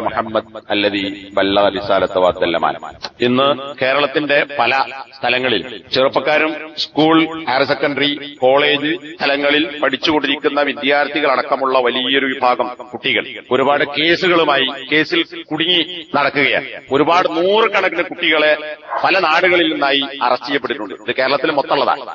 മുഹമ്മദ് ഇന്ന് കേരളത്തിന്റെ പല സ്ഥലങ്ങളിൽ ചെറുപ്പക്കാരും സ്കൂൾ ഹയർ സെക്കൻഡറി കോളേജ് സ്ഥലങ്ങളിൽ പഠിച്ചുകൊണ്ടിരിക്കുന്ന വിദ്യാർത്ഥികളടക്കമുള്ള വലിയൊരു വിഭാഗം കുട്ടികൾ. ഒരുപാട് കേസുകളുമായി കേസിൽ കുടുങ്ങി നടക്കുകയാണ്. ഒരുപാട് നൂറുകണക്കിന് കുട്ടികളെ പല നാടുകളിൽ നിന്നായി അറസ്റ്റ് ചെയ്യപ്പെട്ടിട്ടുണ്ട്. ഇത് കേരളത്തിൽ മൊത്തമുള്ളതാണ്.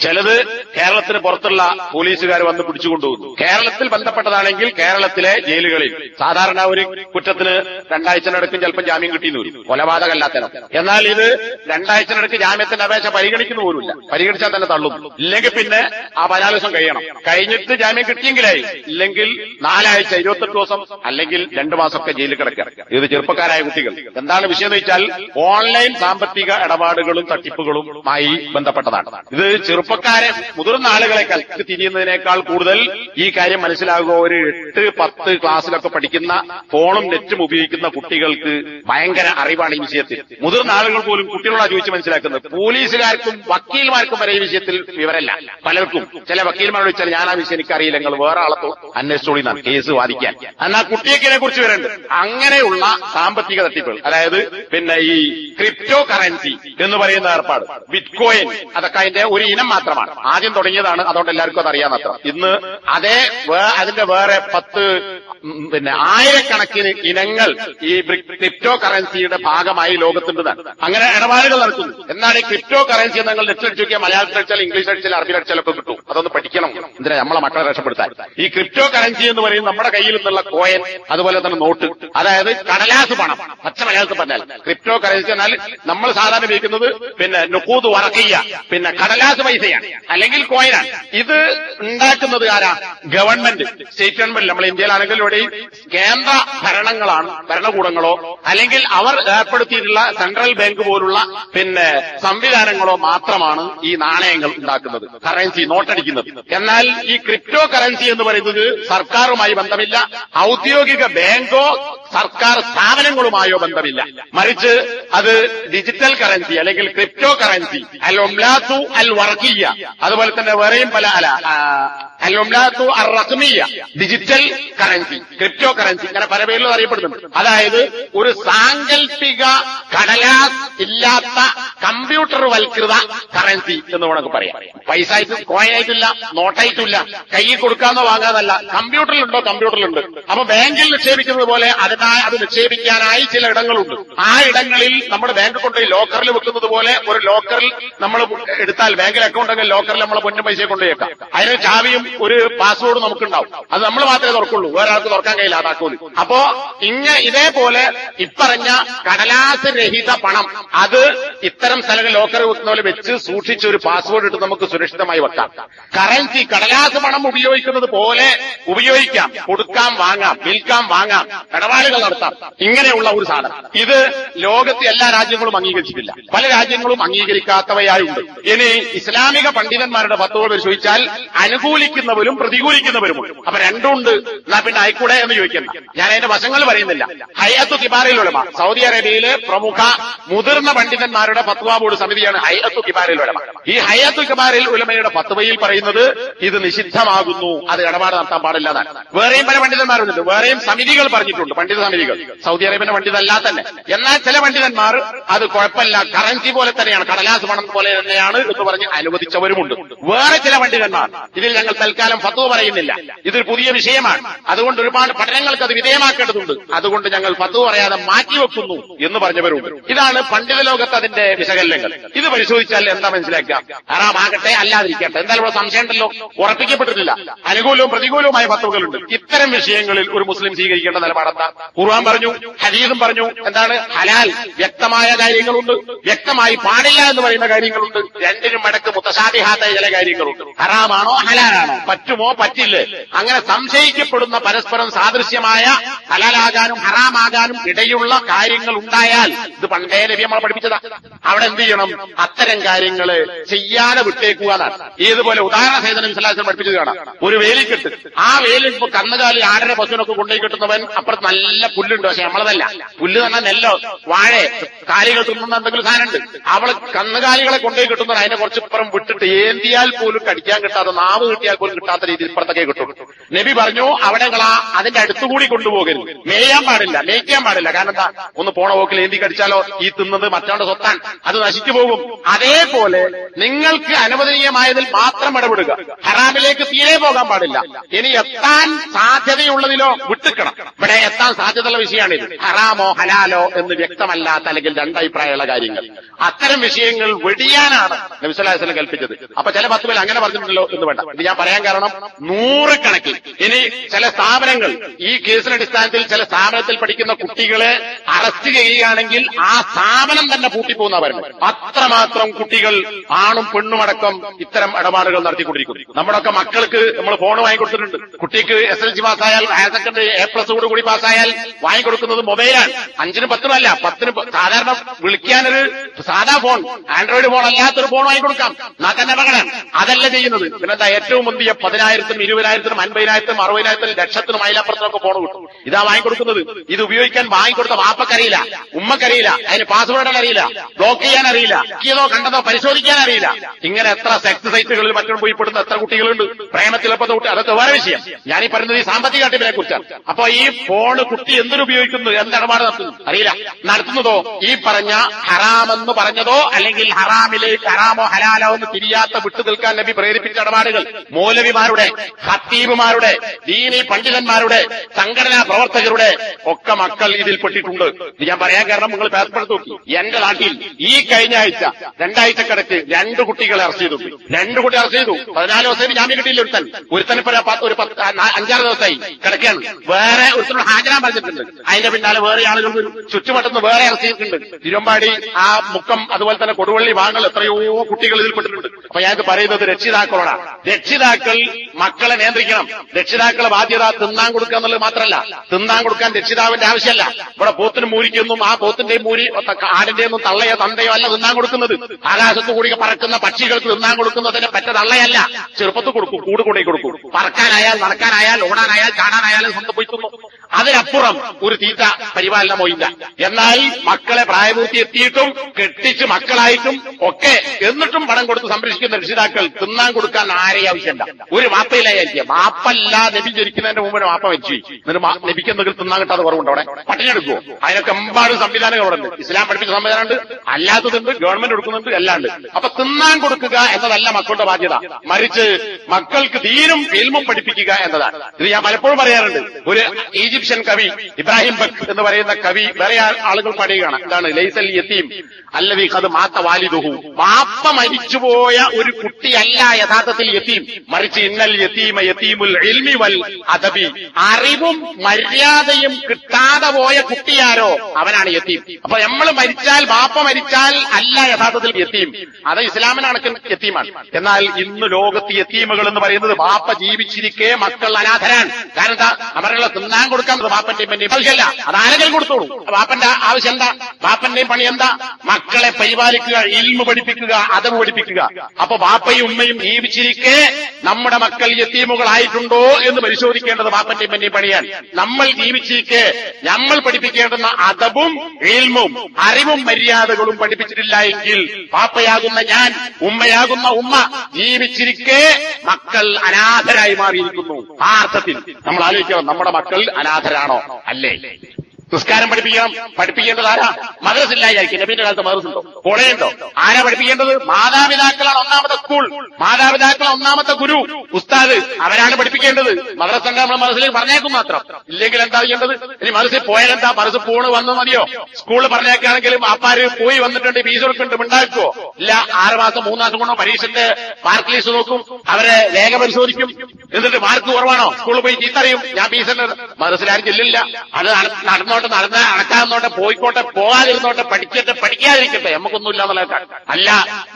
ചിലത് കേരളത്തിന് പുറത്തുള്ള പോലീസുകാർ വന്ന് പിടിച്ചുകൊണ്ടുപോകുന്നു. കേരളത്തിൽ ബന്ധപ്പെട്ടതാണെങ്കിൽ കേരളത്തിലെ ജയിലുകളിൽ സാധാരണ ഒരു കുറ്റത്തിന് രണ്ടാഴ്ചനടക്കും ചിലപ്പോൾ ജാമ്യം കിട്ടിയെന്ന് വരും. കൊലപാതകമല്ലാത്തനം എന്നാൽ ഇത് രണ്ടാഴ്ചനടക്ക് ജാമ്യത്തിന്റെ അപേക്ഷ പരിഗണിക്കുന്ന പോലുമില്ല. പരിഗണിച്ചാൽ തന്നെ തള്ളും. ഇല്ലെങ്കിൽ പിന്നെ ആ പതിനാല് കഴിയണം. കഴിഞ്ഞിട്ട് ജാമ്യം കിട്ടിയെങ്കിലായി ഇല്ലെങ്കിൽ നാലാഴ്ച ഇരുപത്തെട്ട് ദിവസം അല്ലെങ്കിൽ രണ്ടു മാസമൊക്കെ ജയിലിൽ കിടക്കുക. ഇത് ചെറുപ്പക്കാരായ കുട്ടികൾ. എന്താണ് വിഷയം എന്ന് വെച്ചാൽ ഓൺലൈൻ സാമ്പത്തിക ഇടപാടുകളും തട്ടിപ്പുകളുമായി ബന്ധപ്പെട്ടതാണ്. ഇത് ചെറുപ്പക്കാരെ മുതിർന്ന ആളുകളെ കൽക്ക് തിരിയുന്നതിനേക്കാൾ കൂടുതൽ ഈ കാര്യം മനസ്സിലാകുക. ഒരു എട്ട് പത്ത് ക്ലാസ്സിലൊക്കെ പഠിക്കുന്ന ഫോണും നെറ്റും ഉപയോഗിക്കുന്ന കുട്ടികൾക്ക് ഭയങ്കര അറിവാണ് ഈ വിഷയത്തിൽ. മുതിർന്ന ആളുകൾ പോലും കുട്ടികളോട് ചോദിച്ച് മനസ്സിലാക്കുന്നത്. പോലീസുകാർക്കും വക്കീൽമാർക്കും വരെ ഈ വിഷയത്തിൽ വിവരമല്ല. പലർക്കും. ചില വക്കീൽമാരോട് ചോദിച്ചാൽ ഞാൻ ആ വിഷയം എനിക്കറിയില്ല നിങ്ങൾ വേറെ ആളത്തോ അന്വേഷിച്ചോളി കേസ് വാദിക്കാൻ. എന്നാൽ കുട്ടിയൊക്കെ കുറിച്ച് വരണ്ട് അങ്ങനെയുള്ള സാമ്പത്തിക തട്ടിപ്പുകൾ അതായത് പിന്നെ ഈ ക്രിപ്റ്റോ കറൻസി എന്ന് പറയുന്ന ഏർപ്പാട് ബിറ്റ്കോയിൻ അതൊക്കെ അതിന്റെ ഒരു ഇനം മാത്രമാണ്. ആദ്യം തുടങ്ങിയതാണ് അതുകൊണ്ട് എല്ലാവർക്കും അത് മാത്രം. ഇന്ന് അതേ അതിന്റെ വേറെ പത്ത് പിന്നെ ആയിരക്കണക്കിന് ഇനങ്ങൾ ഈ ക്രിപ്റ്റോ കറൻസിയുടെ ഭാഗമായി ലോകത്തുണ്ട് അങ്ങനെ ഇടപാടുകൾ നടക്കുന്നു. എന്നാൽ ഈ ക്രിപ്റ്റോ കറൻസി നിങ്ങൾ നെറ്റ് അടിച്ചു നോക്കിയാൽ മലയാളത്തിൽ അടിച്ചാൽ ഇംഗ്ലീഷ് അടിച്ചാൽ അറബി അടിച്ചാലൊക്കെ കിട്ടും. അതൊന്ന് പഠിക്കണം. എന്തിനാ നമ്മളെ മക്കളെ രക്ഷപ്പെടുത്താൻ? ഈ ക്രിപ്റ്റോ കറൻസി എന്ന് പറയുന്നത് നമ്മുടെ കയ്യിൽ നിന്നുള്ള കോയൻ അതുപോലെ തന്നെ നോട്ട് അതായത് കടലാസ് പണം. പച്ച മലയാളത്തിൽ പറഞ്ഞാൽ ക്രിപ്റ്റോ കറൻസി എന്നാൽ നമ്മൾ സാധാരണ ഉപയോഗിക്കുന്നത് പിന്നെ നുക്കൂത് വറക്കിയ പിന്നെ കടലാസ് പൈസയാണ്. അല്ലെങ്കിൽ കോയിനാണ് ഇത് ഉണ്ടാക്കുന്നത് ആരാ? ഗവൺമെന്റ് സ്റ്റേറ്റ് ഗവൺമെന്റ് നമ്മൾ ഇന്ത്യയിലാണെങ്കിൽ ഇവിടെ കേന്ദ്ര ഭരണങ്ങളാണ് ഭരണകൂടങ്ങളോ അല്ലെങ്കിൽ അവർ ഏർപ്പെടുത്തിയിട്ടുള്ള സെൻട്രൽ ബാങ്ക് പോലുള്ള പിന്നെ സംവിധാനങ്ങളോ മാത്രമാണ് ഈ നാണയങ്ങൾ ഉണ്ടാക്കുന്നത് കറൻസി നോട്ടടിക്കുന്നത് എന്നാൽ ഈ ക്രിപ്റ്റോ കറൻസി എന്ന് പറയുന്നത് സർക്കാരുമായി ബന്ധമില്ല ഔദ്യോഗിക ബാങ്കോ സർക്കാർ സ്ഥാപനങ്ങളുമായോ ബന്ധമില്ല. മറിച്ച് അത് ഡിജിറ്റൽ കറൻസി അല്ലെങ്കിൽ ക്രിപ്റ്റോ കറൻസി അൽ ഒംലാത്തു അൽ വർഗീയ അതുപോലെ തന്നെ വേറെയും പല അല ആ, അൽ ഒംലാത്തു അർ റഖ്മിയ ഡിജിറ്റൽ കറൻസി ക്രിപ്റ്റോ കറൻസി ഇങ്ങനെ പല പേരിലും അറിയപ്പെടുന്നുണ്ട്. അതായത് ഒരു സാങ്കല്പിക കടലാസ് ഇല്ലാത്ത കമ്പ്യൂട്ടർ വൽകൃത കറൻസി എന്ന് നമുക്ക് പറയാം. പൈസ ആയിട്ട് കോയായിട്ടില്ല നോട്ടായിട്ടില്ല കയ്യിൽ കൊടുക്കാന്നോ വാങ്ങാന്നല്ല കമ്പ്യൂട്ടറിലുണ്ടോ കമ്പ്യൂട്ടറിലുണ്ട് അപ്പൊ ബാങ്കിൽ നിക്ഷേപിക്കുന്നത് പോലെ അതിനായി അത് നിക്ഷേപിക്കാനായി ചില ഇടങ്ങളുണ്ട്. ആ ഇടങ്ങളിൽ നമ്മൾ ബാങ്ക് കൊണ്ടുപോയി ലോക്കറിൽ വെക്കുന്നത് പോലെ ഒരു ലോക്കറിൽ നമ്മൾ എടുത്താൽ ബാങ്കിൽ അക്കൗണ്ട് ഉണ്ടെങ്കിൽ ലോക്കറിൽ നമ്മൾ പൊന്നും പൈസ കൊണ്ടുപോയേക്കാം. അതിന് ചാവിയും ഒരു പാസ്വേഡും നമുക്കുണ്ടാവും. അത് നമ്മൾ മാത്രമേ തുറക്കുള്ളൂ. വേറെ ആൾക്ക് തുറക്കാൻ കഴിയില്ല ആ അപ്പോ ഇങ്ങ ഇതേപോലെ ഇപ്പറഞ്ഞ കടലാസ് രഹിത പണം അത് ഇത്തരം സ്ഥലങ്ങൾ ലോക്കർ വെക്കുന്ന പോലെ വെച്ച് സൂക്ഷിച്ച് ഒരു പാസ്വേഡ് ഇട്ട് നമുക്ക് സുരക്ഷിതമായി വെക്കാം. കറൻസി കടലാസ് പണം ഉപയോഗിക്കുന്നത് പോലെ ഉപയോഗിക്കാം. കൊടുക്കാം വാങ്ങാം വിൽക്കാം വാങ്ങാം ഇടപാടുകൾ നടത്താം. ഇങ്ങനെയുള്ള ഒരു സാധനം. ഇത് ലോകത്തെ എല്ലാ രാജ്യങ്ങളും അംഗീകരിച്ചിട്ടില്ല. പല രാജ്യങ്ങളും അംഗീകരിക്കാത്തവയായുണ്ട്. ഇനി ഇസ്ലാമിക പണ്ഡിതന്മാരുടെ പത്തുകൾ പരിശോധിച്ചാൽ അനുകൂലിക്കുന്നവരും പ്രതികൂലിക്കുന്നവരുമുണ്ട്. അപ്പൊ രണ്ടുണ്ട് എന്നാ പിന്നെ ആയിക്കൂടെ എന്ന് ചോദിക്കുന്നു. ഞാൻ അതിന്റെ വശങ്ങൾ പറയുന്നില്ല. ഹയത്തു കിബാറിൽ സൗദി അറേബ്യയിലെ പ്രമുഖ മുതിർന്ന പണ്ഡിതന്മാരുടെ ഫത്വ ബോർഡ് സമിതിയാണ് ഹയത്തു കിബാറിൽ ഈ ഹയത്തു കിബാറിൽ ഉലമയുടെ ഫത്വയിൽ പറയുന്നത് ഇത് നിഷിദ്ധമാകുന്നു. അത് ഇടപാട് നടത്താൻ പാടില്ല എന്നാണ്. വേറെയും പല പണ്ഡിതന്മാരുണ്ട്. വേറെയും സമിതികൾ പറഞ്ഞിട്ടുണ്ട്. പണ്ഡിത സമിതികൾ. സൗദി അറേബ്യന്റെ പണ്ഡിതല്ല തന്നെ. എന്നാൽ ചില പണ്ഡിതന്മാർ അത് കുഴപ്പമില്ല. കറൻസി പോലെ തന്നെയാണ്. കടലാസ് പണം പോലെ തന്നെയാണ് എന്ന് പറഞ്ഞ് അനുവദിച്ചവരുമുണ്ട്. വേറെ ചില പണ്ഡിതന്മാർ. ഇതിൽ ഞങ്ങൾ തൽക്കാലം ഫത്വ പറയുന്നില്ല. ഇതൊരു പുതിയ വിഷയമാണ്. അതുകൊണ്ട് ഒരുപാട് പഠനങ്ങൾക്ക് അത് വിധേയമാക്കേണ്ടതുണ്ട്. അതുകൊണ്ട് ഞങ്ങൾ പത്ത് പറയാതെ മാറ്റിവെക്കുന്നു എന്ന് പറഞ്ഞവരുണ്ട്. ഇതാണ് പണ്ഡിത ലോകത്ത് അതിന്റെ വിശകലനങ്ങൾ. ഇത് പരിശോധിച്ചാൽ എന്താ മനസ്സിലാക്കുക? ഹറാമാകട്ടെ അല്ലാതിരിക്കട്ടെ. എന്തായാലും ഇവിടെ സംശയം ഉണ്ടല്ലോ. ഉറപ്പിക്കപ്പെട്ടിട്ടില്ല. അനുകൂലവും പ്രതികൂലവുമായ ഫത്വകളുണ്ട്. ഇത്തരം വിഷയങ്ങളിൽ ഒരു മുസ്ലിം സ്വീകരിക്കേണ്ട നിലപാടെന്താ ഖുർആൻ പറഞ്ഞു ഹരീദും പറഞ്ഞു. എന്താണ്? ഹലാൽ. വ്യക്തമായ കാര്യങ്ങളുണ്ട്. വ്യക്തമായി പാടില്ല എന്ന് പറയുന്ന കാര്യങ്ങളുണ്ട്. രണ്ടിനും മടക്ക് മുത്തസാദിഹാത്ത ചില കാര്യങ്ങളുണ്ട്. ഹറാമാണോ ഹലാലാണോ? പറ്റുമോ? പറ്റില്ലേ? അങ്ങനെ സംശയിക്കപ്പെടുന്ന പരസ്പരം സാദൃശ്യമായ ഹലാലാകാനും ഹറാമാകാനും ഇടയുള്ള കാര്യങ്ങൾ ഉണ്ടായാൽ ഇത് പണ്ടേ ലഭ്യം നമ്മളെ പഠിപ്പിച്ചതാ. അവിടെ എന്ത് ചെയ്യണം? അത്തരം കാര്യങ്ങൾ ചെയ്യാതെ വിട്ടേക്കുക എന്നാണ്. ഇതുപോലെ ഉദാഹരണ സേതനം സലാസം പഠിപ്പിച്ചത് കാണാം. ഒരു വേലിക്കെട്ട് ആ വേലി ഇപ്പൊ കന്നുകാലി ആടര പശുവിനൊക്കെ കൊണ്ടുപോയി കിട്ടുന്നവൻ അപ്പുറത്ത് നല്ല പുല്ലുണ്ട്. പക്ഷെ നമ്മളതല്ല. പുല്ല് തന്നെ നെല്ലോ വാഴ കാലികൾ തിന്നുന്ന എന്തെങ്കിലും സാധനമുണ്ട്. അവൾ കന്നുകാലികളെ കൊണ്ടുപോയി കിട്ടുന്നത് അതിനെ കുറച്ച് ഇപ്പുറം വിട്ടിട്ട് ഏന്തിയാൽ പോലും കടിക്കാൻ കിട്ടാതെ നാവ് കിട്ടിയാൽ പോലും കിട്ടാത്ത രീതിയിൽ ഇപ്പുറത്തൊക്കെ കിട്ടും. നബി പറഞ്ഞു അവിടെ ആ അതിന്റെ അടുത്തുകൂടി കൊണ്ടുപോകരുത്. മേയാൻ പാടില്ല മേയ്ക്കാൻ പാടില്ല. കാരണം എന്താ? ഒന്ന് പോണ പോക്കിൽ ഏന്തി കടിച്ചാലോ ഈ തിന്നത് മറ്റവന്റെ സ്വത്താൻ അത് നശിച്ചു പോകും. അതേപോലെ നിങ്ങൾക്ക് അനുവദനീയമായതിൽ മാത്രം ഇടപെടുക. ഹറാമിലേക്ക് തീരെ പോകാൻ പാടില്ല. ഇനി എത്താൻ സാധ്യതയുള്ളതിലോ വിട്ടുക്കണം. ഇവിടെ എത്താൻ സാധ്യതയുള്ള വിഷയമാണിത്. ഹറാമോ ഹലാലോ എന്ന് വ്യക്തമല്ലാത്ത അല്ലെങ്കിൽ രണ്ടഭിപ്രായമുള്ള കാര്യങ്ങൾ. അത്തരം വിഷയങ്ങൾ വെടിയാനാണ് നബിസ്വലാസ്ലം കൽപ്പിച്ചത്. അപ്പൊ ചില പത്ത് പേര് അങ്ങനെ പറഞ്ഞിട്ടുണ്ടല്ലോ എന്ന് വേണ്ട. ഇത് ഞാൻ പറയാൻ കാരണം നൂറുകണക്കിൽ ഇനി ചില സ്ഥാപനങ്ങൾ ഈ കേസിന്റെ അടിസ്ഥാനത്തിൽ ചില സ്ഥാപനത്തിൽ പഠിക്കുന്ന കുട്ടികളെ അറസ്റ്റ് ചെയ്യുകയാണെങ്കിൽ ആ സ്ഥാപനം തന്നെ പൂട്ടിപ്പോകുന്ന പറയുന്നത് അത്രമാത്രം കുട്ടികൾ ആണും പെണ്ണുമടക്കം ഇത്തരം ഇടപാടുകൾ നടത്തിക്കൊണ്ടിരിക്കുന്നു. നമ്മുടെയൊക്കെ മക്കൾക്ക് നമ്മൾ ഫോൺ വാങ്ങിക്കൊടുത്തിട്ടുണ്ട്. കുട്ടിക്ക് എസ് എൽ സി പാസ്സായാൽ ഹയർ സെക്കൻഡറി എ പ്ലസ് കൂടി പാസ്സായാൽ വാങ്ങിക്കൊടുക്കുന്നത് മൊബൈലാണ് അഞ്ചിനും പത്തിനും അല്ല പത്തിന് സാധാരണ വിളിക്കാനൊരു സാധാ ഫോൺ ആൻഡ്രോയിഡ് ഫോൺ അല്ലാത്തൊരു ഫോൺ വാങ്ങിക്കൊടുക്കാം. കൊടുക്കാം തന്നെ പകരം അതല്ല ചെയ്യുന്നത്. പിന്നെന്താ ഏറ്റവും മുന്തിയ പതിനായിരത്തിനും ഇരുപതിനായിരത്തിനും അൻപതിനായിരത്തിനും അറുപതിനായിരത്തിനും ലക്ഷത്തിനും അയലപ്പുറത്തിനൊക്കെ ഫോൺ കിട്ടും. ഇതാ വാങ്ങിക്കൊടുക്കുന്നത്. ഇത് ഉപയോഗിക്കാൻ വാങ്ങിക്കൊടുത്ത വാപ്പക്കറിയില്ല ഉമ്മക്കറിയില്ല അതിന് പാസ്വേഡ് അറിയില്ല ബ്ലോക്ക് ചെയ്യാൻ അറിയില്ല കിയതോ കണ്ടതോ പരിശോധിക്കാൻ അറിയില്ല. ഇങ്ങനെ എത്ര സെക്സ് സൈറ്റുകളിൽ മറ്റും പോയി പെടുന്ന എത്ര കുട്ടികളുണ്ട്. പ്രേമത്തിലപ്പത്തെ കുട്ടി അതൊക്കെ വേറെ വിഷയം. ഞാനീ പറയുന്നത് ഈ സാമ്പത്തിക തട്ടിപ്പിനെ കുറിച്ചാണ്. അപ്പൊ ഈ ഫോണ് കുട്ടി എന്തിനു ഉപയോഗിക്കുന്നു എന്ത് ഇടപാട് നടത്തുന്നു? അറിയില്ല. നടത്തുന്നതോ ഈ പറഞ്ഞ ഹറാമെന്ന് പറഞ്ഞതോ അല്ലെങ്കിൽ ഹറാമിലേക്ക് ഹറാമോ ഹലാലോ എന്ന് തിരിയാത്ത വിട്ടു നിൽക്കാൻ നബി പ്രേരിപ്പിച്ച ഇടപാടുകൾ. മൗലവിമാരുടെ ഖത്തീബുമാരുടെ ദീനി പണ്ഡിതന്മാരുടെ സംഘടനാ പ്രവർത്തകരുടെ ഒക്കെ മക്കൾ ഇതിൽപ്പെട്ടിട്ടുണ്ട് ഇത് ഞാൻ പറയാൻ കാരണം നിങ്ങൾ പേർപ്പെടുത്തു നോക്കി. എന്റെ നാട്ടിൽ ഈ കഴിഞ്ഞ ആഴ്ച രണ്ടാഴ്ചക്കിടക്ക് രണ്ട് കുട്ടികളെ അറസ്റ്റ് ചെയ്തു. രണ്ട് കുട്ടി അറസ്റ്റ് ചെയ്തു. പതിനാല് ദിവസം ജാമ്യം കിട്ടിയില്ല ഒരുത്തൻ. ഒരുത്തൻ ഒരു അഞ്ചാറ് ദിവസമായി കിടക്കുകയാണ്. വേറെ ഒരുത്തനോട് ഹാജരാൻ പറഞ്ഞിട്ടുണ്ട്. അതിന്റെ പിന്നാലെ വേറെ ആളുകൾ. ചുറ്റുവട്ടത്ത് വേറെ അറസ്റ്റ് ചെയ്തിട്ടുണ്ട്. തിരുവമ്പാടി ആ മുക്കം അതുപോലെ തന്നെ കൊടുവള്ളി ഭാഗങ്ങൾ എത്രയോ കുട്ടികൾ ഇതിൽ പെട്ടിട്ടുണ്ട്. അപ്പൊ ഞാൻ പറയുന്നത് രക്ഷിതാക്കളോടാണ് രക്ഷിതാക്കൾ മക്കളെ നിയന്ത്രിക്കണം. രക്ഷിതാക്കളെ ബാധ്യത തിന്നാൻ കൊടുക്കുക എന്നുള്ളത് മാത്രമല്ല തിന്നാൻ കൊടുക്കാൻ രക്ഷിതാവിന്റെ ആവശ്യമല്ല. ഇവിടെ പോത്തിന് മൂരിക്കൊന്നും ആ പോത്തിന്റെ മൂരി ആടിന്റെ ഒന്നും തള്ളയോ തന്തയോ അല്ല തിന്നാൻ കൊടുക്കുന്നത്. ആകാശത്ത് കൂടി പറക്കുന്ന പക്ഷികൾക്ക് തിന്നാൻ കൊടുക്കുന്നതിന് പറ്റ തള്ളയല്ല. ചെറുപ്പത്ത് കൊടുക്കും കൂട് കൊണ്ടേ കൊടുക്കും. പറക്കാനായാൽ നടക്കാനായാൽ ഓടാനായാൽ കാണാനായാലും സ്വന്തം പോയി തിന്നു. അതിനപ്പുറം ഒരു തീറ്റ പരിപാലനമോ ഇല്ല എന്നാൽ മക്കളെ പ്രായപൂർത്തി എത്തിയിട്ടും കെട്ടിച്ച് മക്കളായിട്ടും ഒക്കെ എന്നിട്ടും പണം കൊടുത്ത് സംരക്ഷിക്കുന്ന രക്ഷിതാക്കൾ തിന്നാൻ കൊടുക്കാൻ ആരെയും ആവശ്യമില്ല. ഒരു വാപ്പയിലായിരിക്കും വാപ്പല്ല നബി മുമ്പ് വാപ്പ വെച്ചു എന്നിട്ട് നബിക്ക് തിന്നാൻ കിട്ടാതെ കുറവുണ്ട് അവിടെ? പട്ടിണെടുക്കുമോ അതിനൊക്കെ എമ്പാടും ഉണ്ട്. ഇസ്ലാം പഠിപ്പിച്ച സംവിധാനമുണ്ട് അല്ലാത്തതുണ്ട് ഗവൺമെന്റ് കൊടുക്കുന്നുണ്ട് എല്ലാണ്ട് അപ്പൊ തിന്നാൻ കൊടുക്കുക എന്നതല്ല മക്കളുടെ ബാധ്യത. മറിച്ച് മക്കൾക്ക് തീരും ഫിൽമും പഠിപ്പിക്കുക എന്നതാണ്. ഇത് ഞാൻ പലപ്പോഴും പറയാറുണ്ട്. ഒരു ഈജിപ്ഷ്യൻ കവി ഇബ്രാഹിം ബക് എന്ന് പറയുന്ന കവി വേറെ ആളുകൾ പറയുകയാണ് എന്താണ്? ലൈസൽ യത്തീം അല്ലവി അത് മാത്ത വാലിദുഹു. മാപ്പ മരിച്ചുപോയ ഒരു കുട്ടിയല്ല യഥാർത്ഥത്തിൽ യത്തീം മറിച്ച് ഇന്നൽ യത്തീമ യത്തീമുൽ ഇൽമി വൽ അദബി. അറിവും മര്യാദയും കിട്ടാതെ പോയ കുട്ടിയാരോ? അവനാണ് യത്തീം അപ്പൊ നമ്മൾ മരിച്ചാൽ ബാപ്പ മരിച്ചാൽ അല്ല യഥാർത്ഥത്തിൽ യത്തീം അത് ഇസ്ലാമിനാണ് യത്തീമാണ് എന്നാൽ ഇന്ന് ലോകത്ത് യത്തീമുകൾ എന്ന് പറയുന്നത് ബാപ്പ ജീവിച്ചിരിക്കേ മക്കൾ അനാഥരാണ്. കാരണം എന്താ? അവരുടെ തിന്നാൻ കൊടുക്കാൻ ബാപ്പന്റെയും പെന്റെയും ആവശ്യമല്ല അത് ആരെങ്കിലും കൊടുത്തോളൂ. ബാപ്പന്റെ ആവശ്യം എന്താ? ബാപ്പന്റെയും പണി എന്താ? മക്കളെ പരിപാലിക്കുക ഇൽമ പഠിപ്പിക്കുക അതവ് പഠിപ്പിക്കുക. അപ്പൊ ബാപ്പയും ഉമ്മയും ജീവിച്ചിരിക്കെ നമ്മുടെ മക്കൾ യത്തീമുകളായിട്ടുണ്ടോ എന്ന് പരിശോധിക്കേണ്ടത് ബാപ്പന്റെയും പന്നെയും പണിയാണ്. നമ്മൾ ജീവിച്ചിരിക്കെ നമ്മൾ പഠിപ്പിക്കേണ്ടുന്ന അതവും ഇൽമും അറിവും മര്യാദകളും പഠിപ്പിച്ചിട്ടില്ല എങ്കിൽ പാപ്പയാകുന്ന ഞാൻ ഉമ്മയാകുന്ന ഉമ്മ ജീവിച്ചിരിക്കെ മക്കൾ അനാഥരായി മാറിയിരിക്കുന്നു. ആ അർത്ഥത്തിൽ നമ്മൾ ആലോചിക്കണം നമ്മുടെ മക്കൾ അനാഥരാണോ? അല്ലേ? നിസ്കാരം പഠിപ്പിക്കണം. പഠിപ്പിക്കേണ്ടത് ആരാ? മദ്രസില്ലായിരിക്കും. നബീന്റെ കാലത്ത് മദ്രസ് ഉണ്ടോ കോളേജുണ്ടോ? ആരാ പഠിപ്പിക്കേണ്ടത്? മാതാപിതാക്കളാണ് ഒന്നാമത്തെ സ്കൂൾ. മാതാപിതാക്കളാണ് ഒന്നാമത്തെ ഗുരു. ഉസ്താദ് അവരാണ് പഠിപ്പിക്കേണ്ടത്. മദ്രസ നമ്മൾ മനസ്സിലേക്ക് പറഞ്ഞേക്കും മാത്രം. ഇല്ലെങ്കിൽ എന്താ ചെയ്യേണ്ടത്? ഇനി മനസ്സിൽ പോയാൽ എന്താ? മദ്രസ് പോണ് വന്നു മതിയോ? സ്കൂളിൽ പറഞ്ഞേക്കാണെങ്കിലും അപ്പാര് പോയി വന്നിട്ടുണ്ട് ഫീസ് കൊടുക്കുന്നുണ്ട്. ഉണ്ടാക്കുവോ ഇല്ല ആറ് മാസം മൂന്ന് മാസം കൊണ്ടോ പരീക്ഷന്റെ മാർക്ക് ലിസ്റ്റ് നോക്കും. അവരെ രേഖ പരിശോധിക്കും. എന്നിട്ട് മാർക്ക് കുറവാണോ? സ്കൂളിൽ പോയി ചീത്തറിയും. ഞാൻ ഫീസ് മനസ്സിലാരും ചെല്ലില്ല. അത് നട- നടന്നോട്ടെ നടന്ന നടക്കാന്നോട്ടെ പോയിക്കോട്ടെ പോകാതിരുന്നോട്ടെ പഠിക്കട്ടെ പഠിക്കാതിരിക്കട്ടെ. നമുക്കൊന്നുമില്ല എന്നുള്ള അല്ല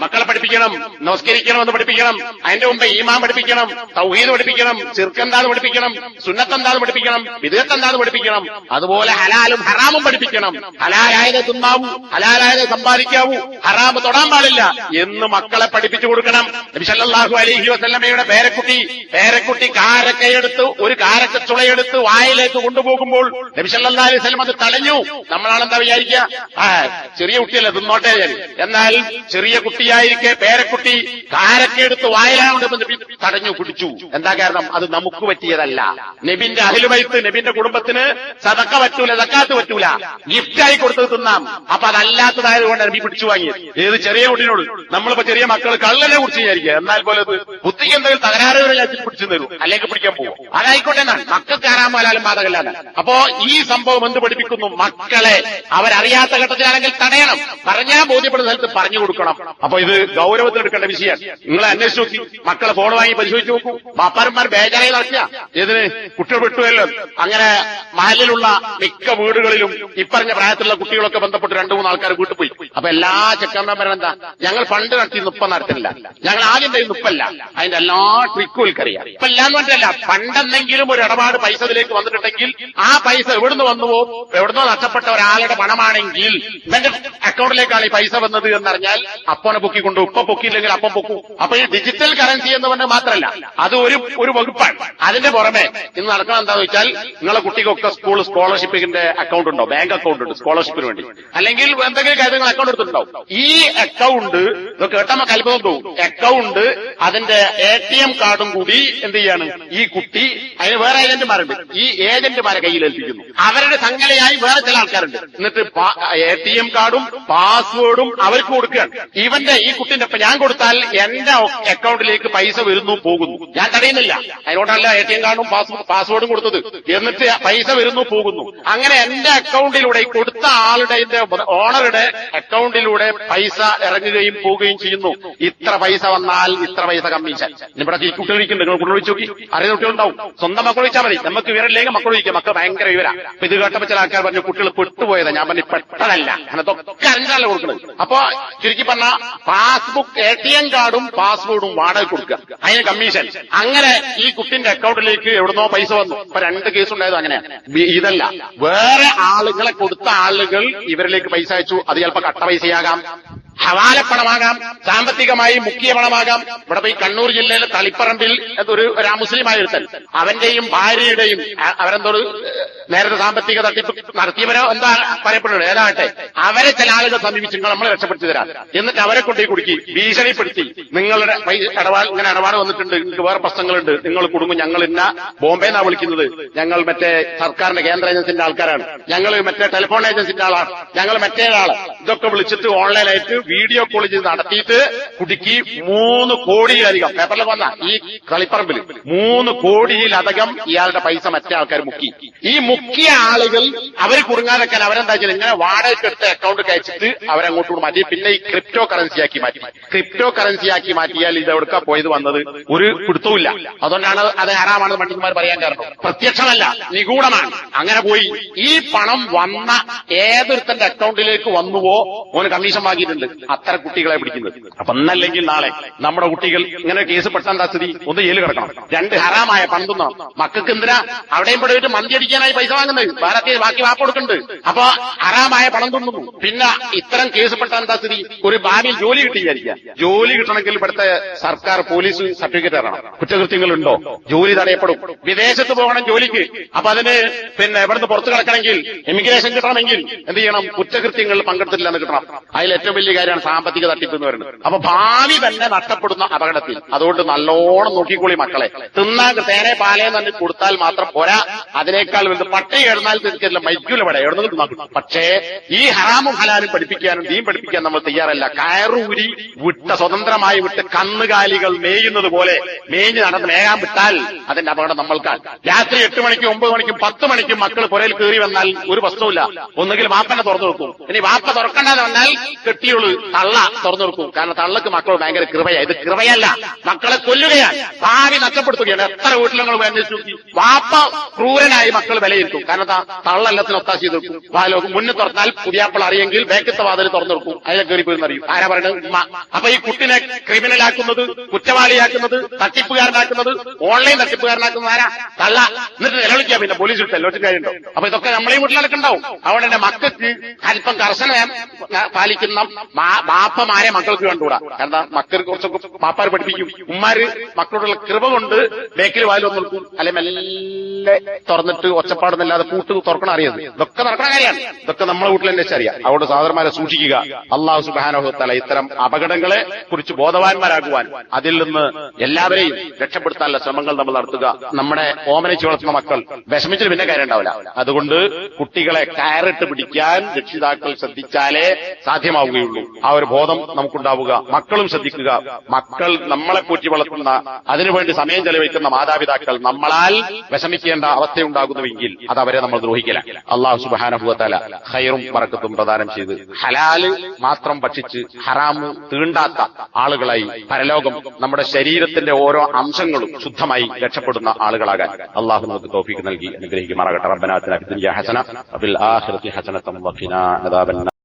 മക്കളെ പഠിപ്പിക്കണം നമസ്കരിക്കണം എന്ന് പഠിപ്പിക്കണം അതിന്റെ മുമ്പ് ഈമാൻ പഠിപ്പിക്കണം തൗഹീദ് പഠിപ്പിക്കണം ചിർക്കെന്താന്ന് പഠിപ്പിക്കണം സുന്നത്തെന്താന്ന് പഠിപ്പിക്കണം വിദേഹത്തെന്താന്ന് പഠിപ്പിക്കണം അതുപോലെ ഹലാലും ഹറാമും പഠിപ്പിക്കണം. ഹലാലായത് തിന്നാവൂ ഹലാലായത് സമ്പാദിക്കാവൂ ഹറാമ് തൊടാൻ പാടില്ല എന്ന് മക്കളെ പഠിപ്പിച്ചു കൊടുക്കണം. നബിസല്ലാഹു അലൈഹി വസല്ലമയുടെ പേരക്കുട്ടി പേരക്കുട്ടി കാരക്കയെടുത്ത് ഒരു കാരക്ക ചുളയെടുത്ത് വായിലേക്ക് കൊണ്ടുപോകുമ്പോൾ നബിസല്ലാ അലൈഹി വസല്ലം അത് തടഞ്ഞു. നമ്മളാണെന്താ വിചാരിക്കുക? ആ ചെറിയ കുട്ടിയല്ലേ തിന്നോട്ടെ. എന്നാൽ ചെറിയ കുട്ടിയായിരിക്കെ പേരക്കുട്ടി കാരൊക്കെ എടുത്ത് നബി തടഞ്ഞു പിടിച്ചു. എന്താ കാരണം? അത് നമുക്ക് പറ്റിയതല്ല. നബിന്റെ അഹിലുവൈത്ത് നബിന്റെ കുടുംബത്തിന് സതക്ക പറ്റൂല സക്കാത്ത് പറ്റൂല. ഗിഫ്റ്റായി കൊടുത്തത് തിന്നാം. അപ്പൊ അതല്ലാത്തതായത് കൊണ്ട് നബി പിടിച്ചു വാങ്ങിയത്. ഏത് ചെറിയ കുട്ടിനോട്? നമ്മളിപ്പോ ചെറിയ മക്കൾ കള്ളനെ കുറിച്ച് വിചാരിക്കുക. എന്നാൽ പോലെ ബുദ്ധിക്ക് എന്തെങ്കിലും തകരാറുകൾ പിടിച്ചു തരും. അല്ലെങ്കിൽ പിടിക്കാൻ പോകും അതായിക്കോട്ടെ എന്നാണ്. മക്കൾക്ക് ആരാമാലും ബാധകല്ലാണ് അപ്പോ ഈ സംഭവം എന്ത് പഠിപ്പിക്കുന്നു. മക്കളെ അവരറിയാത്ത ഘട്ടത്തിലാണെങ്കിൽ തടയണം. പറഞ്ഞാൽ ബോധ്യപ്പെടുന്ന സ്ഥലത്ത് പറഞ്ഞു കൊടുക്കണം. അപ്പൊ ഇത് ഗൗരവത്തിൽ എടുക്കേണ്ട വിഷയമാണ് നിങ്ങളെ അന്വേഷിച്ചു മക്കളെ ഫോൺ വാങ്ങി പരിശോധിച്ചു നോക്കൂ. ബാപ്പാരന്മാർ ബേജാറായി നടക്കുക. ഇതിന് കുട്ടികൾ വിട്ടുവല്ലോ അങ്ങനെ മഹലിലുള്ള മിക്ക വീടുകളിലും ഇപ്പറഞ്ഞ പ്രായത്തിലുള്ള കുട്ടികളൊക്കെ ബന്ധപ്പെട്ട് രണ്ടു മൂന്ന് ആൾക്കാർ വീട്ടിൽ പോയി. അപ്പൊ എല്ലാ ചെക്കന്മാരും എന്താ? ഞങ്ങൾ ഫണ്ട് നടത്തി ഇപ്പം നടത്തില്ല ഞങ്ങൾ ആദ്യം തന്നെ നുപ്പല്ല. അതിന്റെ എല്ലാ ട്രിക്കും എനിക്കറിയാം ഇപ്പൊ ഇല്ലാന്ന് പറഞ്ഞല്ല പണ്ടെന്തെങ്കിലും ഒരു ഇടപാട് പൈസ ഇതിലേക്ക് വന്നിട്ടുണ്ടെങ്കിൽ ആ പൈസ എവിടുന്ന് വന്നുവോ? എവിടുന്നോ നഷ്ടപ്പെട്ട ഒരാളുടെ പണമാണെങ്കിൽ ഇവന്റെ അക്കൗണ്ടിലേക്കാണ് ഈ പൈസ വന്നത് എന്നറിഞ്ഞാൽ അപ്പനെ പൊക്കി കൊണ്ടു ഉപ്പ പൊക്കിയില്ലെങ്കിൽ അപ്പം പൊക്കൂ. അപ്പൊ ഈ ഡിജിറ്റൽ കറൻസി എന്ന് പറഞ്ഞാൽ മാത്രമല്ല അത് ഒരു ഒരു വകുപ്പാണ്. അതിന്റെ പുറമെ ഇന്ന് നടക്കണം എന്താന്ന് വെച്ചാൽ നിങ്ങളെ കുട്ടിക്കൊക്കെ സ്കൂൾ സ്കോളർഷിപ്പിന്റെ അക്കൗണ്ട് ഉണ്ടോ? ബാങ്ക് അക്കൗണ്ട് ഉണ്ട് സ്കോളർഷിപ്പിന് വേണ്ടി. അല്ലെങ്കിൽ എന്തെങ്കിലും കാര്യങ്ങൾ അക്കൗണ്ട് എടുത്തിട്ടുണ്ടാവും. ഈ അക്കൗണ്ട് ഇത് കേട്ടമ്മ കൽപ്പം തോന്നും. അക്കൗണ്ട് അതിന്റെ എ ടി എം കാർഡും കൂടി എന്ത് ചെയ്യാണ്? ഈ കുട്ടി അതിന് വേറെ ഏജന്റുമാരുണ്ട് ഈ ഏജന്റുമാരെ കയ്യിൽ ഏൽപ്പിക്കുന്നു. അവരുടെ സംഘടനയായി വേറെ ചില ആൾക്കാരുണ്ട്. എന്നിട്ട് എ ടി എം കാർഡും പാസ്വേഡും അവർക്ക് കൊടുക്കുകയാണ്. ഇവന്റെ ഈ കുട്ടിന്റെ ഞാൻ കൊടുത്താൽ എന്റെ അക്കൗണ്ടിലേക്ക് പൈസ വരുന്നു പോകുന്നു. ഞാൻ തടയുന്നില്ല. അതിനോടല്ല എ ടി എം കാർഡും പാസ്വേഡും കൊടുത്തത്. എന്നിട്ട് പൈസ വരുന്നു പോകുന്നു. അങ്ങനെ എന്റെ അക്കൗണ്ടിലൂടെ കൊടുത്ത ആളുടെ ഓണറുടെ അക്കൗണ്ടിലൂടെ പൈസ ഇറങ്ങുകയും പോവുകയും ചെയ്യുന്നു. ഇത്ര പൈസ വന്നാൽ ഇത്ര പൈസ കമ്മീഷൻ ഇവിടെ കുട്ടികൾ നിങ്ങൾ കുട്ടികൾ നോക്കി. അറിയുന്ന കുട്ടികളുണ്ടാവും. സ്വന്തം മക്കൾ വിളിച്ചാൽ മതി. നമുക്ക് വിവരമില്ലെങ്കിൽ മക്കൾ വിളിക്കുക മക്കൾ ഭയങ്കര വിവര. അപ്പൊ ഇത് കേട്ടപ്പോ ചില ആൾക്കാർ പറഞ്ഞു കുട്ടികൾ പെട്ടുപോയതാ. ഞാൻ പറഞ്ഞു പെട്ടതല്ല. അങ്ങനത്തൊക്കെ അറിഞ്ഞാലേ കൊടുക്കുന്നത് അപ്പൊ ചുരുക്കി പറഞ്ഞ പാസ്ബുക്ക് എ ടി എം കാർഡും പാസ്വേഡും വാടക കൊടുക്കുക. അതിന് കമ്മീഷൻ. അങ്ങനെ ഈ കുട്ടിന്റെ അക്കൗണ്ടിലേക്ക് എവിടുന്നോ പൈസ വന്നു. ഇപ്പൊ രണ്ട് കേസ് ഉണ്ടായത് അങ്ങനെ ഇതല്ല. വേറെ ആളുകളെ കൊടുത്ത ആളുകൾ ഇവരിലേക്ക് പൈസ അയച്ചു. അത് ചിലപ്പോ കട്ട പൈസയാകാം. ഹവാലപ്പണമാകാം സാമ്പത്തികമായി മുഖ്യ പണമാകാം ഇവിടെ പോയി കണ്ണൂർ ജില്ലയിലെ തളിപ്പറമ്പിൽ ഒരു മുസ്ലിമായ ഒരുത്തൻ അവന്റെയും ഭാര്യയുടെയും അവരെന്തോ നേരത്തെ സാമ്പത്തിക തട്ടിപ്പ് നടത്തിയവരോ എന്താ പറയപ്പെടുന്നത്? ഏതാകട്ടെ അവരെ ചില ആളുകൾ സമീപിച്ച് നമ്മളെ രക്ഷപ്പെടുത്തി തരാം. എന്നിട്ട് അവരെ കൊണ്ടേ കുടുക്കി ഭീഷണിപ്പെടുത്തി. നിങ്ങളുടെ ഇടപാട് ഇങ്ങനെ ഇടപാട് വന്നിട്ടുണ്ട്. നിങ്ങൾക്ക് വേറെ പ്രശ്നങ്ങളുണ്ട്. നിങ്ങൾ കുടുങ്ങും. ഞങ്ങൾ ഇന്ന ബോംബെ എന്നാ വിളിക്കുന്നത്. ഞങ്ങൾ മറ്റേ സർക്കാരിന്റെ കേന്ദ്ര ഏജൻസിന്റെ ആൾക്കാരാണ്. ഞങ്ങൾ മറ്റേ ടെലിഫോൺ ഏജൻസിന്റെ ആളാണ്. ഞങ്ങൾ മറ്റേ ആൾ ഇതൊക്കെ വിളിച്ചിട്ട് ഓൺലൈനായിട്ട് വീഡിയോ കോൾ ചെയ്ത് നടത്തിയിട്ട് കുടുക്കി മൂന്ന് കോടിയിലധികം. പേപ്പറിൽ വന്ന ഈ കളിപ്പറമ്പിൽ മൂന്ന് കോടിയിലധികം ഇയാളുടെ പൈസ മറ്റേ ആൾക്കാർ മുക്കി. ഈ മുക്കിയ ആളുകൾ അവർ കുടുങ്ങാതെക്കാൻ അവരെന്താ ചെയ്യുന്നത് ഇങ്ങനെ വാടകയ്ക്ക് എടുത്ത അക്കൗണ്ട് കഴിച്ചിട്ട് അവരങ്ങോട്ട് മാറ്റി. പിന്നെ ഈ ക്രിപ്റ്റോ കറൻസി ആക്കി മാറ്റി. ക്രിപ്റ്റോ കറൻസി ആക്കി മാറ്റിയാൽ ഇത് എവിടുക്ക പോയത് വന്നത്? ഒരു പിടുത്തവുമില്ല അതുകൊണ്ടാണ് അത് ആരാമാണെന്ന് പണ്ഡിതന്മാർ പറയാൻ കാരണം. പ്രത്യക്ഷമല്ല നിഗൂഢമാണ്. അങ്ങനെ പോയി. ഈ പണം വന്ന ഏതൊരുത്തന്റെ അക്കൗണ്ടിലേക്ക് വന്നുവോ ഓന് കമ്മീഷൻ വാങ്ങിയിട്ടുണ്ട്. അത്ര കുട്ടികളെ പിടിക്കുന്നത്. അപ്പൊ എന്നല്ലെങ്കിൽ നാളെ നമ്മുടെ കുട്ടികൾ ഇങ്ങനെ കേസ് പെട്ടെന്താ സ്ഥിതി? ഒന്ന് ജയിൽ കിടക്കണം. രണ്ട് ഹറാമായ പണം തിന്നണം മക്കൾക്ക് എന്തിനാ അവിടെയും പോയിട്ട് മന്തി അടിക്കാനായി പൈസ വാങ്ങുന്നത് വേറെ ബാക്കി വാപ്പ് കൊടുക്കുന്നുണ്ട്. അപ്പൊ ഹറാമായ പണം തിന്നുന്നു പിന്നെ ഇത്തരം കേസ് പെട്ട എന്താ സ്ഥിതി? ഒരു ഭാവിയിൽ ജോലി കിട്ടിയായിരിക്കാം ജോലി കിട്ടണമെങ്കിൽ ഇവിടുത്തെ സർക്കാർ പോലീസ് സർട്ടിഫിക്കറ്റ് തരണം. കുറ്റകൃത്യങ്ങളുണ്ടോ? ജോലി തടയപ്പെടും. വിദേശത്ത് പോകണം ജോലിക്ക്. അപ്പൊ അതിന് പിന്നെ ഇവിടുന്ന് പുറത്തു കിടക്കണമെങ്കിൽ ഇമിഗ്രേഷൻ കിട്ടണമെങ്കിൽ എന്ത് ചെയ്യണം? കുറ്റകൃത്യങ്ങൾ പങ്കെടുത്തില്ല എന്ന് കിട്ടണം. അതിൽ ഏറ്റവും വലിയ കാര്യമാണ് സാമ്പത്തിക തട്ടിപ്പ് എന്ന് പറയുന്നത്. അപ്പൊ ഭാവി തന്നെ നഷ്ടപ്പെടുന്ന അപകടത്തിൽ. അതുകൊണ്ട് നല്ലോണം നോക്കിക്കോളി മക്കളെ. തിന്നാൻ തേനെ പാലേ തന്നെ കൊടുത്താൽ മാത്രം പോരാ. അതിനേക്കാൾ വലുത് പട്ടി എഴുന്നാൽ തീർക്കില്ല മൈക്കൂല പട തിന്നാൻ പക്ഷേ ഈ ഹറാമും ഹലാലും പഠിപ്പിക്കാനും ദീൻ പഠിപ്പിക്കാൻ നമ്മൾ തയ്യാറല്ല. കയറൂരി വിട്ട സ്വതന്ത്രമായി വിട്ട് കന്നുകാലികൾ മേയുന്നത് പോലെ മേഞ്ഞ് നടന്ന് മേയാൻ വിട്ടാൽ അതിന്റെ അപകടം നമ്മൾക്കാണ്. രാത്രി എട്ട് മണിക്കും ഒമ്പത് മണിക്കും പത്ത് മണിക്കും മക്കൾ പുരയിൽ കയറി വന്നാൽ ഒരു പ്രശ്നവുമില്ല. ഒന്നുകിൽ വാപ്പനെ തുറന്നു കൊടുക്കും ഇനി വാപ്പ തുറക്കണ്ടെന്ന് വന്നാൽ കെട്ടിയുള്ളു തള്ള തുറന്നു കൊടുക്കും കാരണം തള്ളക്ക് മക്കൾ ഭയങ്കര കൃപയാ. ഇത് കൃപയല്ല. മക്കളെ കൊല്ലുകയാണ്. ഭാവി നഷ്ടപ്പെടുത്തുകയാണ്. എത്ര വീട്ടിലങ്ങൾ വാപ്പ ക്രൂരനായി മക്കൾ വിലയിരുത്തും. വിലയിരുത്തും കാരണം തള്ളെല്ലാത്തിനും ഒത്താശ ചെയ്ത് വെക്കും വാലോക്കും മുന്നിൽ തുറന്നാൽ പുതിയാപ്പിൾ അറിയെങ്കിൽ ബേക്കത്തെ വാതിൽ തുറന്നു കൊടുക്കും അതിനെ കയറി പോയി അറിയും ആരാ പറയുന്നത് ഉമ്മ. അപ്പൊ ഈ കുട്ടിനെ ക്രിമിനലാക്കുന്നത് കുറ്റവാളിയാക്കുന്നത് തട്ടിപ്പുകാരനാക്കുന്നത് ഓൺലൈൻ തട്ടിപ്പുകാരനാക്കുന്നത് ആരാ? തള്ള. എന്നിട്ട് നിലവിളിക്കുക പിന്നെ പോലീസ് ഇട്ട് എല്ലോട്ടും കാര്യമുണ്ടോ? അപ്പൊ ഇതൊക്കെ നമ്മളെ വീട്ടിലൊക്കെ ഉണ്ടാവും അതുകൊണ്ട് എന്റെ മക്കൾക്ക് അല്പം കർശന പാലിക്കുന്ന ബാപ്പമാരെ മക്കൾക്ക് കണ്ടുകൂടാ. കാരണം മക്കൾ കുറച്ചൊക്കെ പാപ്പാർ പഠിപ്പിക്കും. ഉമ്മാര് മക്കളോടുള്ള കൃപ കൊണ്ട് ബേക്കിൽ വായിൽ വന്നു നിൽക്കും അല്ലെ മെല്ലെ തുറന്നിട്ട് ഒച്ചപ്പാടുന്നില്ലാതെ കൂട്ട് തുറക്കണം അറിയുന്നത് ഇതൊക്കെ നടക്കണ കാര്യമാണ്. ഇതൊക്കെ നമ്മളെ വീട്ടിൽ തന്നെ അറിയാം. അവിടെ സഹോദരന്മാരെ സൂക്ഷിക്കുക. അള്ളാഹു സുബാനോഹത്തല ഇത്തരം അപകടങ്ങളെ കുറിച്ച് ബോധവാന്മാരാകുവാൻ അതിൽ നിന്ന് എല്ലാവരെയും രക്ഷപ്പെടുത്താനുള്ള ശ്രമങ്ങൾ നമ്മൾ നടത്തുക. നമ്മുടെ ഓമനിച്ച് വളർത്തുന്ന മക്കൾ വിഷമിച്ചിട്ട് പിന്നെ കാര്യം ഉണ്ടാവില്ല. അതുകൊണ്ട് കുട്ടികളെ കയറിട്ട് പിടിക്കാൻ രക്ഷിതാക്കൾ ശ്രദ്ധിച്ചാലേ സാധ്യമാവുകയുള്ളൂ. ആ ഒരു ബോധം നമുക്കുണ്ടാവുക. മക്കളും ശ്രദ്ധിക്കുക. മക്കൾ നമ്മളെ കൂറ്റി വളർത്തുന്ന അതിനുവേണ്ടി സമയം ചെലവഴിക്കുന്ന മാതാപിതാക്കൾ നമ്മളാൽ വിഷമിക്കേണ്ട അവസ്ഥയുണ്ടാകുന്നുവെങ്കിൽ അത് അവരെ നമ്മൾ ദ്രോഹിക്കില്ല. അള്ളാഹു സുബാനഹുവത്തല ഹൈറും പറക്കത്തും പ്രദാനം ചെയ്ത് ഹലാൽ മാത്രം ഭക്ഷിച്ച് ഹറാമ് തീണ്ടാത്ത ആളുകളായി പരലോകം നമ്മുടെ ശരീരത്തിന്റെ ഓരോ അംശങ്ങളും ശുദ്ധമായി രക്ഷപ്പെടുന്ന ആളുകളാകാൻ അള്ളാഹു നമുക്ക് തോഫിക്ക് നൽകി അനുഗ്രഹിക്കുമാറാകട്ടെ. റബ്ബനാഥിന് ഹസന വഫിൽ ആഖിറതി ഹസനതം വഖിനാ അദാബൻ